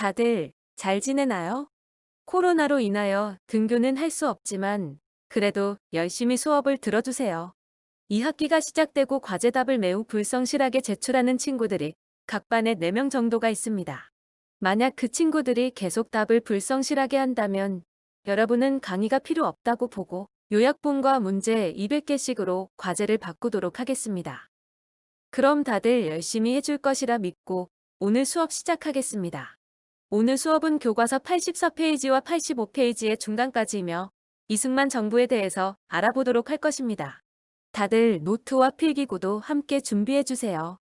다들 잘 지내나요? 코로나로 인하여 등교는 할 수 없지만 그래도 열심히 수업을 들어주세요. 2학기가 시작되고 과제답을 매우 불성실하게 제출하는 친구들이 각 반에 4명 정도가 있습니다. 만약 그 친구들이 계속 답을 불성실하게 한다면 여러분은 강의가 필요 없다고 보고 요약본과 문제 200개씩으로 과제를 바꾸도록 하겠습니다. 그럼 다들 열심히 해줄 것이라 믿고 오늘 수업 시작하겠습니다. 오늘 수업은 교과서 84페이지와 85페이지의 중간까지이며 이승만 정부에 대해서 알아보도록 할 것입니다. 다들 노트와 필기구도 함께 준비해 주세요.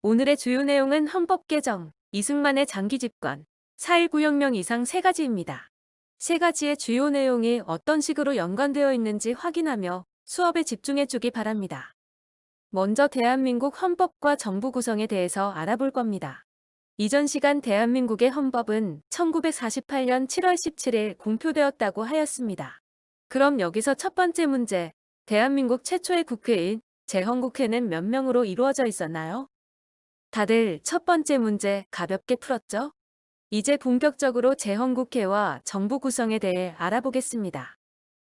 오늘의 주요 내용은 헌법 개정, 이승만의 장기 집권, 4.19 혁명 이상 세 가지입니다. 세 가지의 주요 내용이 어떤 식으로 연관되어 있는지 확인하며 수업에 집중해 주기 바랍니다. 먼저 대한민국 헌법과 정부 구성에 대해서 알아볼 겁니다. 이전 시간 대한민국의 헌법은 1948년 7월 17일 공표되었다고 하였습니다. 그럼 여기서 첫 번째 문제, 대한민국 최초의 국회인 재헌국회는 몇 명으로 이루어져 있었나요? 다들 첫 번째 문제 가볍게 풀었죠? 이제 본격적으로 재헌국회와 정부 구성에 대해 알아보겠습니다.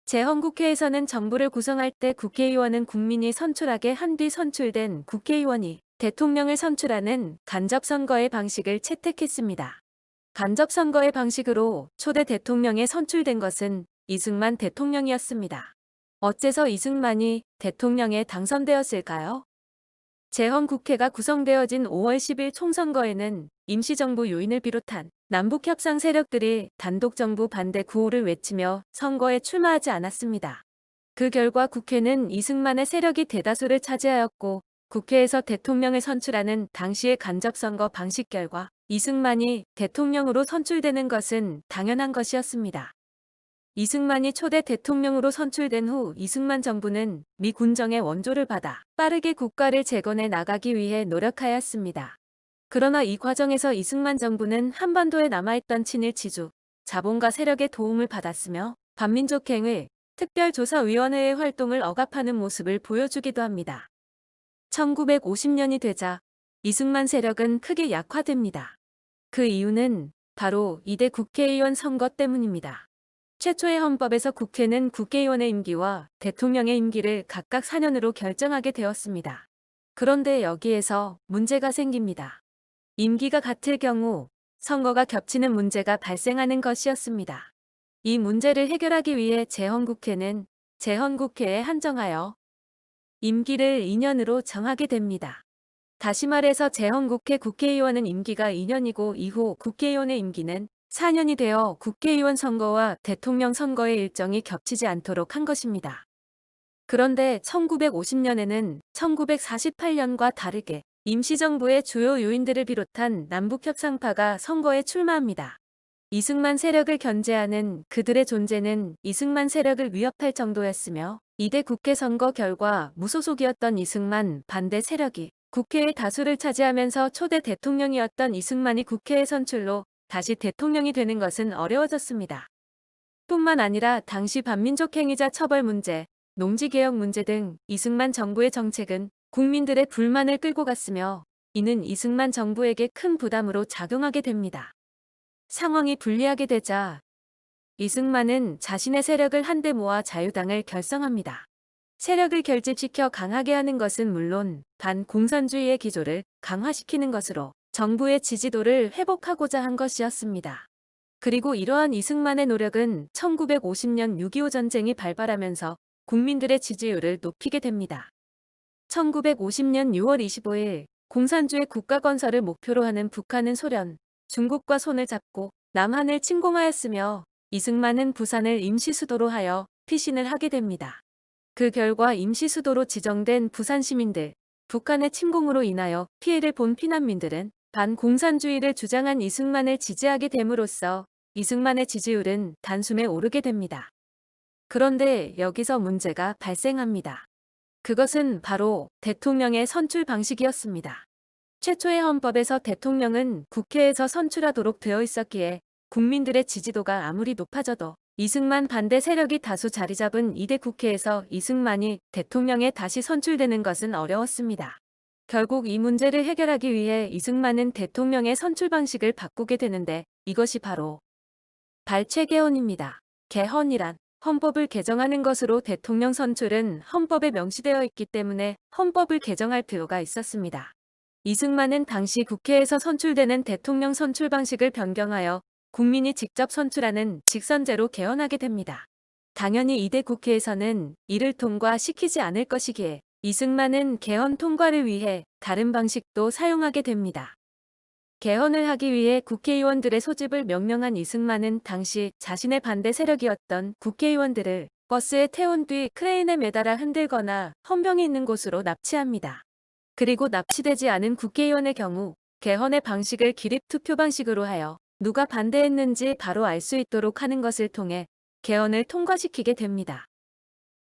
재헌국회에서는 정부를 구성할 때 국회의원은 국민이 선출하게 한 뒤 선출된 국회의원이 대통령을 선출하는 간접선거의 방식을 채택했습니다. 간접선거의 방식으로 초대 대통령에 선출된 것은 이승만 대통령이었습니다. 어째서 이승만이 대통령에 당선되었을까요? 재헌국회가 구성되어진 5월 10일 총선거에는 임시정부 요인을 비롯한 남북협상 세력들이 단독정부 반대 구호를 외치며 선거에 출마하지 않았습니다. 그 결과 국회는 이승만의 세력이 대다수를 차지하였고 국회에서 대통령을 선출하는 당시의 간접선거 방식 결과 이승만이 대통령으로 선출되는 것은 당연한 것이었습니다. 이승만이 초대 대통령으로 선출된 후 이승만 정부는 미 군정의 원조를 받아 빠르게 국가를 재건해 나가기 위해 노력하였습니다. 그러나 이 과정에서 이승만 정부는 한반도에 남아있던 친일 지주, 자본가 세력의 도움을 받았으며 반민족행위 특별조사위원회의 활동을 억압하는 모습을 보여주기도 합니다. 1950년이 되자 이승만 세력은 크게 약화됩니다. 그 이유는 바로 이대 국회의원 선거 때문입니다. 최초의 헌법에서 국회는 국회의원의 임기와 대통령의 임기를 각각 4년으로 결정하게 되었습니다. 그런데 여기에서 문제가 생깁니다. 임기가 같을 경우 선거가 겹치는 문제가 발생하는 것이었습니다. 이 문제를 해결하기 위해 재헌국회는 재헌국회에 한정하여 임기를 2년으로 정하게 됩니다. 다시 말해서 재헌국회 국회의원은 임기가 2년이고 이후 국회의원의 임기는 4년이 되어 국회의원 선거와 대통령 선거의 일정이 겹치지 않도록 한 것입니다. 그런데 1950년에는 1948년과 다르게 임시정부의 주요 요인들을 비롯한 남북협상파가 선거에 출마합니다. 이승만 세력을 견제하는 그들의 존재는 이승만 세력을 위협할 정도였으며 이대 국회 선거 결과 무소속이었던 이승만 반대 세력이 국회의 다수를 차지하면서 초대 대통령이었던 이승만이 국회의 선출로 다시 대통령이 되는 것은 어려워졌습니다. 뿐만 아니라 당시 반민족 행위자 처벌 문제, 농지개혁 문제 등 이승만 정부의 정책은 국민들의 불만을 끌고 갔으며 이는 이승만 정부에게 큰 부담으로 작용하게 됩니다. 상황이 불리하게 되자 이승만은 자신의 세력을 한데 모아 자유당을 결성합니다. 세력을 결집시켜 강하게 하는 것은 물론 반공산주의의 기조를 강화시키는 것으로 정부의 지지도를 회복하고자 한 것이었습니다. 그리고 이러한 이승만의 노력은 1950년 6.25 전쟁이 발발하면서 국민들의 지지율을 높이게 됩니다. 1950년 6월 25일 공산주의 국가 건설을 목표로 하는 북한은 소련, 중국과 손을 잡고 남한을 침공하였으며 이승만은 부산을 임시 수도로 하여 피신을 하게 됩니다. 그 결과 임시 수도로 지정된 부산 시민들, 북한의 침공으로 인하여 피해를 본 피난민들은 반공산주의를 주장한 이승만을 지지하게 됨으로써 이승만의 지지율은 단숨에 오르게 됩니다. 그런데 여기서 문제가 발생합니다. 그것은 바로 대통령의 선출 방식이었습니다. 최초의 헌법에서 대통령은 국회에서 선출하도록 되어 있었기에 국민들의 지지도가 아무리 높아져도 이승만 반대 세력이 다수 자리 잡은 이대 국회에서 이승만이 대통령에 다시 선출되는 것은 어려웠습니다. 결국 이 문제를 해결하기 위해 이승만은 대통령의 선출 방식을 바꾸게 되는데 이것이 바로 발췌 개헌입니다. 개헌이란 헌법을 개정하는 것으로 대통령 선출은 헌법에 명시되어 있기 때문에 헌법을 개정할 필요가 있었습니다. 이승만은 당시 국회에서 선출되는 대통령 선출 방식을 변경하여 국민이 직접 선출하는 직선제로 개헌하게 됩니다. 당연히 이대 국회에서는 이를 통과시키지 않을 것이기에 이승만은 개헌 통과를 위해 다른 방식도 사용하게 됩니다. 개헌을 하기 위해 국회의원들의 소집을 명령한 이승만은 당시 자신의 반대 세력이었던 국회의원들을 버스에 태운 뒤 크레인에 매달아 흔들거나 헌병이 있는 곳으로 납치합니다. 그리고 납치되지 않은 국회의원의 경우 개헌의 방식을 기립투표 방식으로 하여 누가 반대했는지 바로 알 수 있도록 하는 것을 통해 개헌을 통과시키게 됩니다.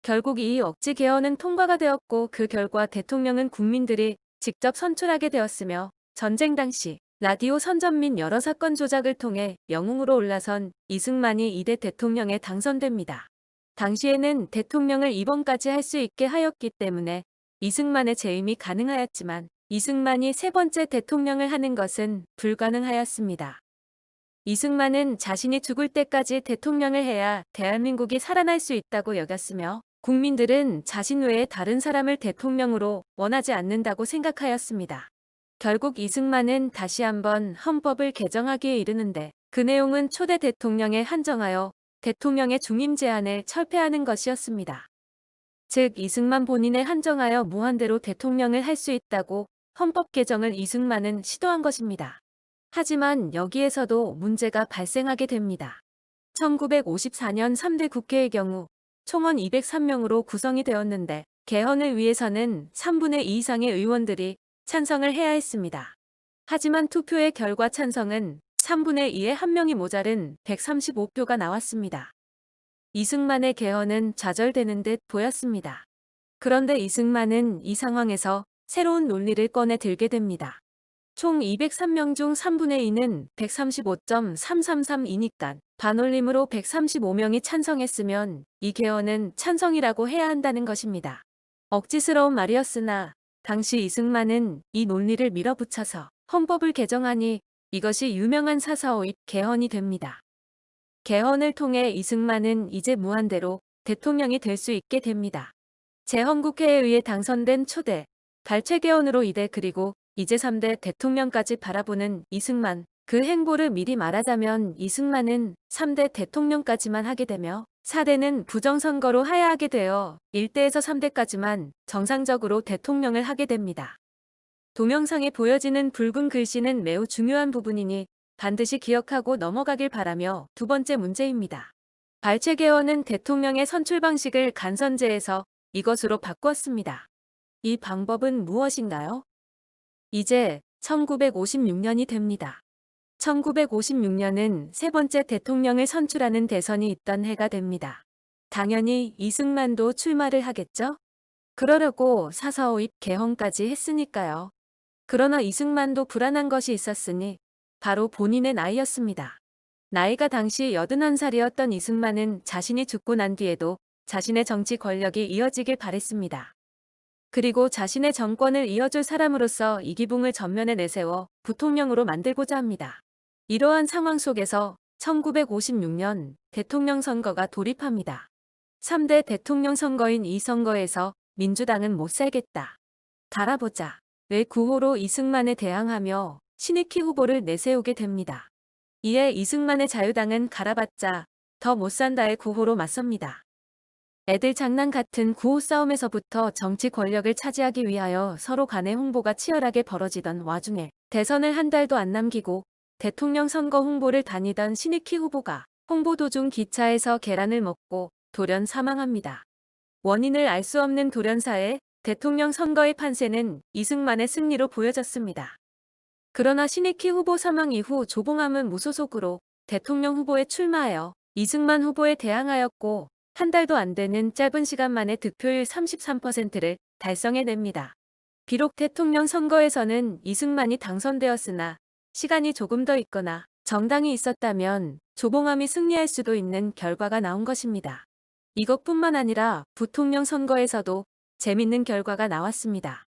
결국 이 억지 개헌은 통과가 되었고 그 결과 대통령은 국민들이 직접 선출하게 되었으며 전쟁 당시 라디오 선전 및 여러 사건 조작을 통해 영웅으로 올라선 이승만이 이대 대통령에 당선됩니다. 당시에는 대통령을 2번까지 할 수 있게 하였기 때문에 이승만의 재임이 가능하였지만 이승만이 세 번째 대통령을 하는 것은 불가능하였습니다. 이승만은 자신이 죽을 때까지 대통령을 해야 대한민국이 살아날 수 있다고 여겼으며 국민들은 자신 외에 다른 사람을 대통령으로 원하지 않는다고 생각하였습니다. 결국 이승만은 다시 한번 헌법을 개정하기에 이르는데 그 내용은 초대 대통령에 한정하여 대통령의 중임 제한을 철폐하는 것이었습니다. 즉 이승만 본인에 한정하여 무한대로 대통령을 할 수 있다고 헌법 개정을 이승만은 시도한 것입니다. 하지만 여기에서도 문제가 발생하게 됩니다. 1954년 3대 국회의 경우 총원 203명으로 구성이 되었는데 개헌을 위해서는 3분의 2 이상의 의원들이 찬성을 해야 했습니다. 하지만 투표의 결과 찬성은 3분의 2의 한 명이 모자른 135표가 나왔습니다. 이승만의 개헌은 좌절되는 듯 보였습니다. 그런데 이승만은 이 상황에서 새로운 논리를 꺼내 들게 됩니다. 총 203명 중 3분의 2는 135.333이니까 반올림으로 135명이 찬성했으면 이 개헌은 찬성이라고 해야 한다는 것입니다. 억지스러운 말이었으나 당시 이승만은 이 논리를 밀어붙여서 헌법을 개정하니 이것이 유명한 사사오입 개헌이 됩니다. 개헌을 통해 이승만은 이제 무한대로 대통령이 될 수 있게 됩니다. 재헌국회에 의해 당선된 초대 발췌 개헌으로 이대 그리고 이제 3대 대통령까지 바라보는 이승만 그 행보를 미리 말하자면 이승만은 3대 대통령까지만 하게 되며 4대는 부정선거로 하야하게 되어 1대에서 3대까지만 정상적으로 대통령을 하게 됩니다. 동영상에 보여지는 붉은 글씨는 매우 중요한 부분이니 반드시 기억하고 넘어가길 바라며 두 번째 문제입니다. 발췌 개헌은 대통령의 선출 방식을 간선제에서 이것으로 바꾸었습니다. 이 방법은 무엇인가요? 이제 1956년이 됩니다. 1956년은 세 번째 대통령을 선출하는 대선이 있던 해가 됩니다. 당연히 이승만도 출마를 하겠죠? 그러려고 사사오입 개헌까지 했으니까요. 그러나 이승만도 불안한 것이 있었으니 바로 본인의 나이였습니다. 나이가 당시 81살이었던 이승만은 자신이 죽고 난 뒤에도 자신의 정치 권력이 이어지길 바랬습니다. 그리고 자신의 정권을 이어줄 사람으로서 이기붕을 전면에 내세워 부통령으로 만들고자 합니다. 이러한 상황 속에서 1956년 대통령 선거가 돌입합니다. 3대 대통령 선거인 이 선거에서 민주당은 못 살겠다. 달아보자. 왜 구호로 이승만에 대항하며 신익희 후보를 내세우게 됩니다. 이에 이승만의 자유당은 갈아봤자 더 못 산다의 구호로 맞섭니다. 애들 장난 같은 구호 싸움에서부터 정치 권력을 차지하기 위하여 서로 간의 홍보가 치열하게 벌어지던 와중에 대선을 한 달도 안 남기고 대통령 선거 홍보를 다니던 신익희 후보가 홍보 도중 기차에서 계란을 먹고 돌연 사망합니다. 원인을 알 수 없는 돌연사에 대통령 선거의 판세는 이승만의 승리로 보여졌습니다. 그러나 신익희 후보 사망 이후 조봉암은 무소속으로 대통령 후보에 출마하여 이승만 후보에 대항하였고 한 달도 안 되는 짧은 시간 만에 득표율 33%를 달성해냅니다. 비록 대통령 선거에서는 이승만이 당선되었으나 시간이 조금 더 있거나 정당이 있었다면 조봉암이 승리할 수도 있는 결과가 나온 것입니다. 이것뿐만 아니라 부통령 선거에서도 재밌는 결과가 나왔습니다.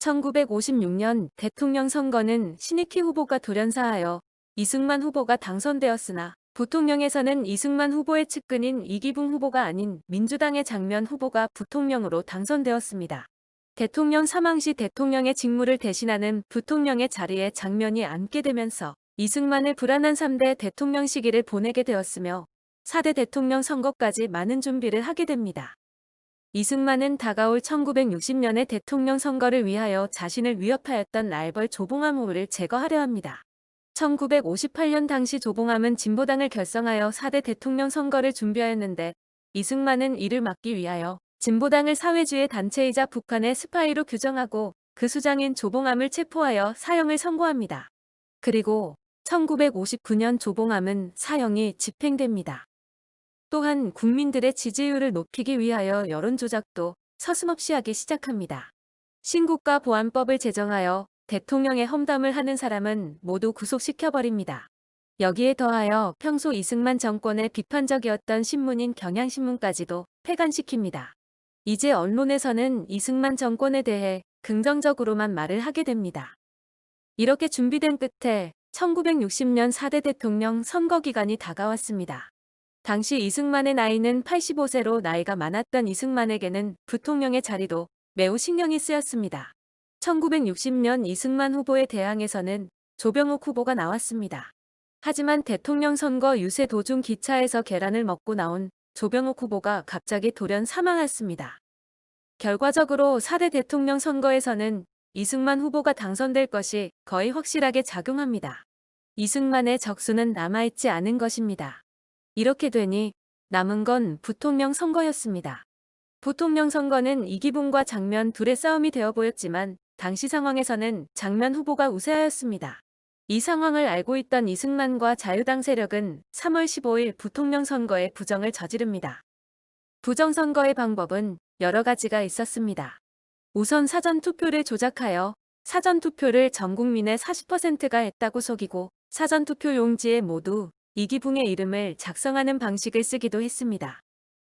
1956년 대통령 선거는 신익희 후보가 돌연사하여 이승만 후보가 당선되었으나 부통령에서는 이승만 후보의 측근인 이기붕 후보가 아닌 민주당의 장면 후보가 부통령으로 당선되었습니다. 대통령 사망 시 대통령의 직무를 대신하는 부통령의 자리에 장면이 앉게 되면서 이승만을 불안한 3대 대통령 시기를 보내게 되었으며 4대 대통령 선거까지 많은 준비를 하게 됩니다. 이승만은 다가올 1960년의 대통령 선거를 위하여 자신을 위협하였던 라이벌 조봉암 후보를 제거하려 합니다. 1958년 당시 조봉암은 진보당을 결성하여 4대 대통령 선거를 준비하였는데 이승만은 이를 막기 위하여 진보당을 사회주의 단체이자 북한의 스파이로 규정하고 그 수장인 조봉암을 체포하여 사형을 선고합니다. 그리고 1959년 조봉암은 사형이 집행됩니다. 또한 국민들의 지지율을 높이기 위하여 여론조작도 서슴없이 하기 시작합니다. 신국가 보안법을 제정하여 대통령의 험담을 하는 사람은 모두 구속시켜버립니다. 여기에 더하여 평소 이승만 정권에 비판적이었던 신문인 경향신문까지도 폐간시킵니다. 이제 언론에서는 이승만 정권에 대해 긍정적으로만 말을 하게 됩니다. 이렇게 준비된 끝에 1960년 4대 대통령 선거 기간이 다가왔습니다. 당시 이승만의 나이는 85세로 나이가 많았던 이승만에게는 부통령의 자리도 매우 신경이 쓰였습니다. 1960년 이승만 후보의 대항에서는 조병옥 후보가 나왔습니다. 하지만 대통령 선거 유세 도중 기차에서 계란을 먹고 나온 조병옥 후보가 갑자기 돌연 사망했습니다. 결과적으로 4대 대통령 선거에서는 이승만 후보가 당선될 것이 거의 확실하게 작용합니다. 이승만의 적수는 남아있지 않은 것입니다. 이렇게 되니 남은 건 부통령 선거였습니다. 부통령 선거는 이기붕과 장면 둘의 싸움이 되어 보였지만 당시 상황에서는 장면 후보가 우세하였습니다. 이 상황을 알고 있던 이승만과 자유당 세력은 3월 15일 부통령 선거에 부정을 저지릅니다. 부정선거의 방법은 여러 가지가 있었습니다. 우선 사전투표를 조작하여 사전투표를 전 국민의 40%가 했다고 속이고 사전투표 용지에 모두 이기붕의 이름을 작성하는 방식을 쓰기도 했습니다.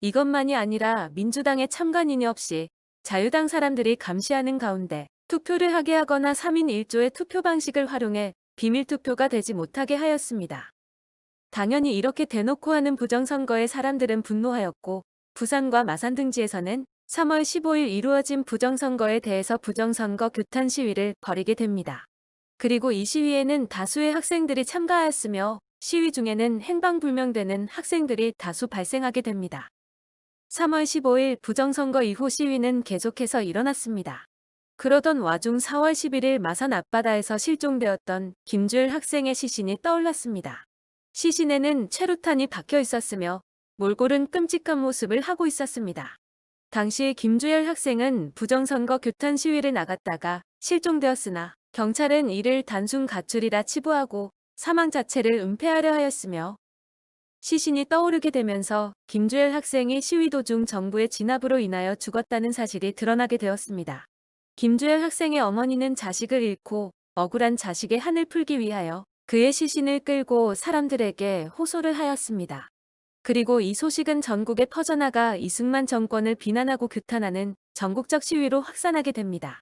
이것만이 아니라 민주당의 참관인이 없이 자유당 사람들이 감시하는 가운데 투표를 하게 하거나 3인 1조의 투표 방식을 활용해 비밀 투표가 되지 못하게 하였습니다. 당연히 이렇게 대놓고 하는 부정선거에 사람들은 분노하였고 부산과 마산 등지에서는 3월 15일 이루어진 부정선거에 대해서 부정선거 규탄 시위를 벌이게 됩니다. 그리고 이 시위에는 다수의 학생들이 참가하였으며 시위 중에는 행방불명되는 학생들이 다수 발생하게 됩니다. 3월 15일 부정선거 이후 시위는 계속해서 일어났습니다. 그러던 와중 4월 11일 마산 앞바다에서 실종되었던 김주열 학생의 시신이 떠올랐습니다. 시신에는 최루탄이 박혀 있었으며 몰골은 끔찍한 모습을 하고 있었습니다. 당시 김주열 학생은 부정선거 규탄 시위를 나갔다가 실종되었으나 경찰은 이를 단순 가출이라 치부하고 사망 자체를 은폐하려 하였으며 시신이 떠오르게 되면서 김주열 학생이 시위 도중 정부의 진압으로 인하여 죽었다는 사실이 드러나게 되었습니다. 김주열 학생의 어머니는 자식을 잃고 억울한 자식의 한을 풀기 위하여 그의 시신을 끌고 사람들에게 호소를 하였습니다. 그리고 이 소식은 전국에 퍼져나가 이승만 정권을 비난하고 규탄하는 전국적 시위로 확산하게 됩니다.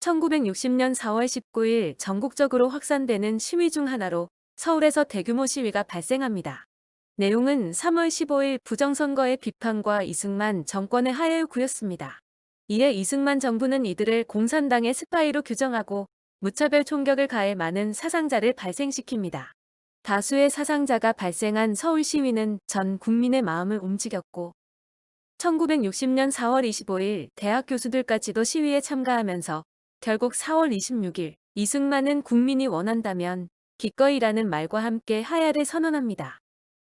1960년 4월 19일 전국적으로 확산되는 시위 중 하나로 서울에서 대규모 시위가 발생합니다. 내용은 3월 15일 부정선거의 비판과 이승만 정권의 하야의 구였습니다. 이에 이승만 정부는 이들을 공산당의 스파이로 규정하고 무차별 총격을 가해 많은 사상자를 발생시킵니다. 다수의 사상자가 발생한 서울 시위는 전 국민의 마음을 움직였고 1960년 4월 25일 대학 교수들까지도 시위에 참가하면서 결국 4월 26일 이승만은 국민이 원한다면 기꺼이라는 말과 함께 하야를 선언합니다.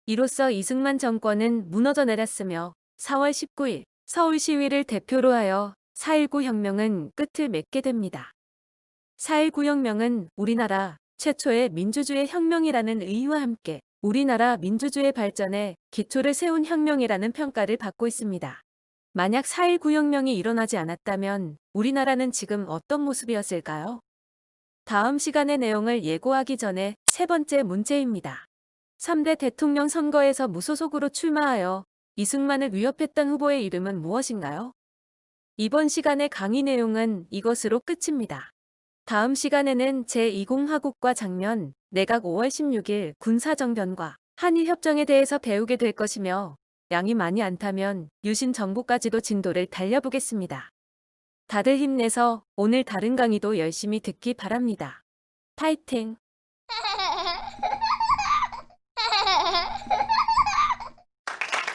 이로써 이승만 정권은 무너져 내렸으며 4월 19일 서울 시위를 대표로 하여 4.19 혁명은 끝을 맺게 됩니다. 4.19 혁명은 우리나라 최초의 민주주의 혁명이라는 의의와 함께 우리나라 민주주의 발전에 기초를 세운 혁명이라는 평가를 받고 있습니다. 만약 4.19 혁명이 일어나지 않았다면 우리나라는 지금 어떤 모습이었을까요? 다음 시간의 내용을 예고하기 전에 세 번째 문제입니다. 3대 대통령 선거에서 무소속으로 출마하여 이승만을 위협했던 후보의 이름은 무엇인가요? 이번 시간의 강의 내용은 이것으로 끝입니다. 다음 시간에는 제20화국과 장면, 내각 5월 16일 군사정변과 한일협정에 대해서 배우게 될 것이며 양이 많이 안 타면 유신 정보까지도 진도를 달려보겠습니다. 다들 힘내서 오늘 다른 강의도 열심히 듣기 바랍니다. 파이팅!